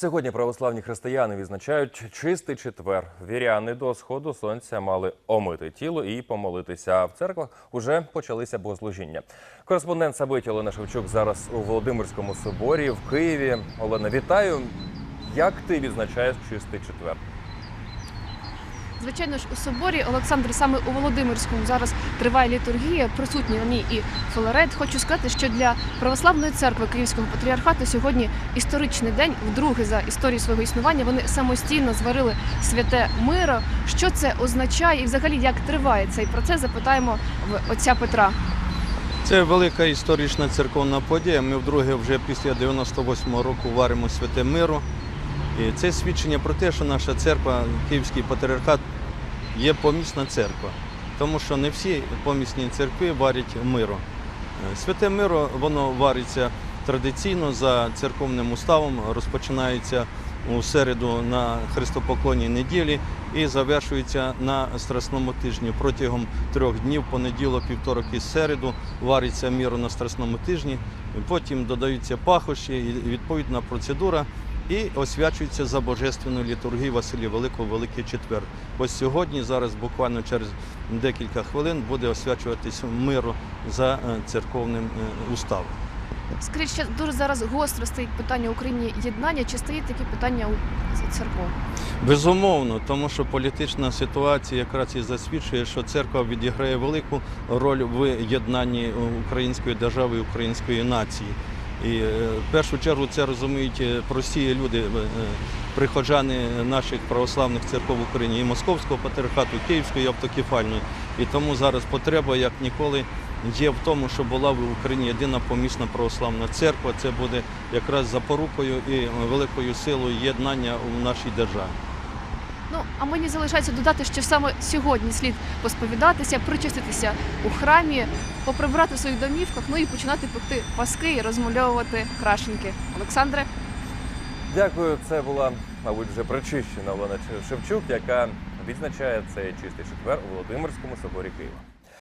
Сьогодні православні християни відзначають чистий четвер. Віряни до сходу сонця мали омити тіло і помолитися. А в церквах уже почалися богослужіння. Кореспондент Сабиті Олена Шевчук зараз у Володимирському соборі в Києві. Олена, вітаю. Як ти відзначаєш чистий четвер? Звичайно ж, у соборі Олександр саме у Володимирському зараз триває літургія. Присутній на ній і Филарет. Хочу сказати, що для православної церкви Київського патріархату сьогодні історичний день. Вдруге за історію свого існування вони самостійно зварили святе миро. Що це означає, і взагалі як триває цей процес? Запитаємо в отця Петра. Це велика історична церковна подія. Ми вдруге вже після 98-го року варимо святе миру. І це свідчення про те, що наша церква, Київський патріархат, є помісна церква, тому що не всі помісні церкви варять миру. Е, Святе миро воно вариться традиційно за церковним уставом, розпочинається у середу на Христопоклонній неділі і завершується на Страсному тижні. Протягом трьох днів, понеділок, вівторок і середу, вариться міро на Страсному тижні, потім додаються пахощі, і відповідна процедура. І освячується за божественну літургію Василія Великого Великий Четвер. Ось сьогодні, зараз буквально через декілька хвилин, буде освячуватись миру за е, церковним е, уставом. Скажіть, ще дуже зараз гостро стоїть питання в Україні єднання. Чи стоїть такі питання у церкву? Безумовно, тому що політична ситуація якраз і засвідчує, що церква відіграє велику роль в єднанні української держави і української нації. І е, в першу чергу це розуміють е, прості люди, е, приходжани наших православних церков в Україні і Московського патріархату, і Київської автокефальної. І тому зараз потреба як ніколи є в тому, щоб була в Україні єдина помісна православна церква. Це буде якраз запорукою і великою силою єднання у нашій державі. Ну а мені залишається додати, що саме сьогодні слід посповідатися, причаститися у храмі, поприбрати в своїх домівках, ну і починати пекти паски і розмальовувати крашенки. Олександре. Дякую. Це була, мабуть, вже причищена Олена Шевчук, яка відзначає цей чистий четвер у Володимирському соборі Києва.